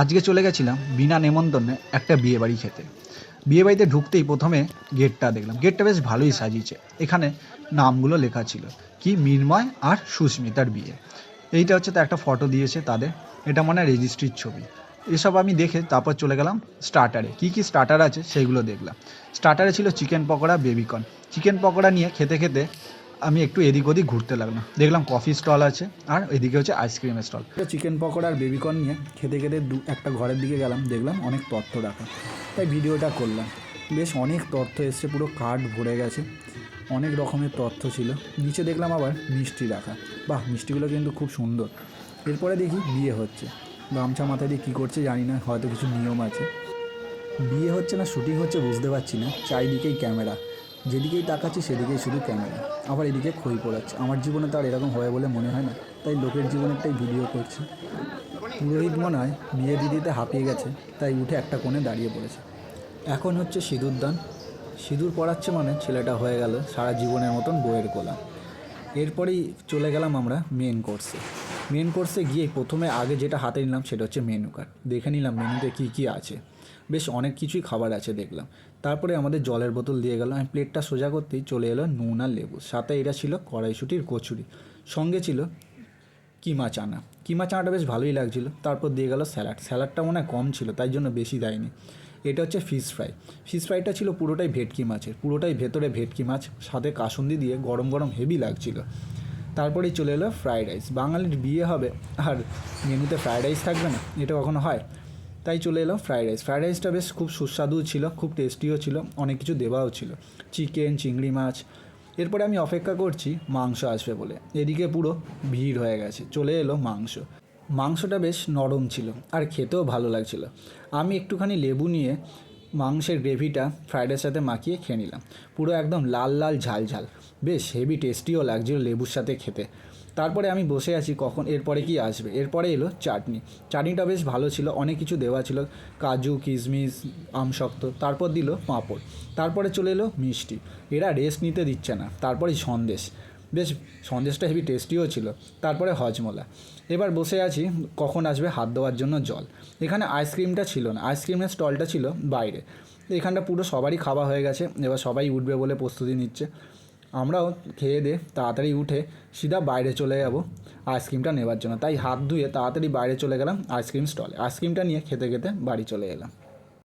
আজকে চলে গেছিলাম বিনা নেমন্তন্নে একটা বিয়ে বাড়ি খেতে। বিয়ে বাড়িতে ঢুকতেই প্রথমে গেটটা দেখলাম। গেটটা বেশ ভালোই সাজিয়েছে। এখানে নামগুলো লেখা ছিল, কি মিনময় আর সুস্মিতার বিয়ে। এইটা হচ্ছে তো একটা ফটো দিয়েছে তাদের। এটা মনে রেজিস্ট্রির ছবি। এসব আমি দেখে তারপর চলে গেলাম স্টার্টারে। কি কি স্টার্টার আছে সেইগুলো দেখলাম। স্টার্টারে ছিল chicken pakora, baby corn. Chicken pakora নিয়ে খেতে খেতে আমি একটু এদিক ওদিক ঘুরতে লাগলাম। দেখলাম কফি স্টল আছে, আর এদিকে হচ্ছে আইসক্রিমের স্টল চিকেন পকোড়া আর বেবিকর্ন নিয়ে খেতে খেতে দু, একটা ঘরের দিকে গেলাম, দেখলাম অনেক তথ্য রাখা। তাই ভিডিওটা করলাম। বেশ অনেক তথ্য এসছে, পুরো কার্ড ভরে গেছে। অনেক রকমের তথ্য ছিল। নিচে দেখলাম আবার মিষ্টি রাখা। বাহ, মিষ্টিগুলো কিন্তু খুব সুন্দর। এরপরে দেখি বিয়ে হচ্ছে। গামছা মাথায় দিয়ে কী করছে জানি না, হয়তো কিছু নিয়ম আছে। বিয়ে হচ্ছে না শুটিং হচ্ছে বুঝতে পারছি না। চারিদিকেই ক্যামেরা যেদিকেই তাকাচ্ছি সেদিকেই শুধু ক্যামেরা। আবার এদিকে খই পড়াচ্ছে। আমার জীবনে তো আর এরকম হয় বলে মনে হয় না। তাই লোকের জীবনেরটাই ভিডিও করছি। পুরোহিত মনে হয় বিয়ে দিদিতে হাঁপিয়ে গেছে, তাই উঠে একটা কোণে দাঁড়িয়ে পড়েছে। এখন হচ্ছে সিঁদুরদান সিঁদুর পড়াচ্ছে মানে ছেলেটা হয়ে গেল সারা জীবনের মতন বইয়ের কোলা। এরপরেই চলে গেলাম আমরা মেন কোর্সে মেন কোর্সে গিয়ে প্রথমে আগে যেটা হাতে নিলাম সেটা হচ্ছে মেনু কার্ড দেখে নিলাম মেনুতে কী কী আছে। বেশ অনেক কিছুই খাবার আছে দেখলাম। তারপরে আমাদের জলের বোতল দিয়ে গেল আমি প্লেটটা সোজা করতেই চলে এলো নুন আর লেবু। সাথে এটা ছিল কড়াইশুটির কচুরি। সঙ্গে ছিল কিমা চানা। কিমা চানাটা বেশ ভালোই লাগছিল। তারপর দিয়ে গেল স্যালাড। স্যালাডটা মনে হয় কম ছিল, তাই জন্য বেশি দেয়নি। এটা হচ্ছে ফিশ ফ্রাই ফিশ ফ্রাইটা ছিল পুরোটাই ভেটকি মাছের। পুরোটাই ভেতরে ভেটকি মাছ, সাথে কাসুন্দি দিয়ে গরম গরম হেভি লাগছিল। তারপরেই চলে এলো ফ্রায়েড রাইস বাঙালির বিয়ে হবে আর মেনুতে ফ্রায়েড রাইস থাকবে না, এটা কখনো হয়। তাই চলে এলো ফ্রায়েড রাইস ফ্রায়েড রাইসটা বেশ খুব সুস্বাদু ছিল, খুব টেস্টিও ছিল, অনেক কিছু দেওয়াও ছিল। চিকেন চিংড়ি মাছ। এরপরে আমি অপেক্ষা করছি, মাংস আসবে বলে। এদিকে পুরো ভিড় হয়ে গেছে, চলে এলো মাংস। মাংসটা বেশ নরম ছিল আর খেতেও ভালো লাগছিল। আমি একটুখানি লেবু নিয়ে মাংসের গ্রেভিটা ফ্রাইড রাইসের সাথে মাখিয়ে খেয়ে নিলাম। পুরো একদম লাল লাল ঝাল ঝাল। বেশ হেভি টেস্টিও লাগছিল লেবুর সাথে খেতে। তারপরে আমি বসে আছি কখন, এরপরে কি আসবে? এরপরে এলো চাটনি। চাটনিটা বেশ ভালো ছিল, অনেক কিছু দেওয়া ছিল। কাজু, কিশমিশ, আমশক্ত, তারপর দিল পাঁপড়। তারপরে চলে এলো মিষ্টি। এরা রেস্ট নিতে দিচ্ছে না। তারপরে সন্দেশ। বেশ সন্দেশটা হেভি টেস্টিও ছিল। তারপরে হজমোলা। এবার বসে আছি, কখন আসবে হাত দেওয়ার জন্য জল। এখানে আইসক্রিমটা ছিল না, আইসক্রিমের স্টলটা ছিল বাইরে। এখানটা পুরো সবারই খাওয়া হয়ে গেছে, এবার সবাই উঠবে বলে প্রস্তুতি নিচ্ছে। আমরাও খেয়ে দিয়ে তাড়াতাড়ি উঠে সিধা বাইরে চলে যাব আইসক্রিমটা নেওয়ার জন্য। তাই হাত ধুয়ে তাড়াতাড়ি বাইরে চলে গেলাম আইসক্রিম স্টলে। আইসক্রিমটা নিয়ে খেতে খেতে বাড়ি চলে এলাম।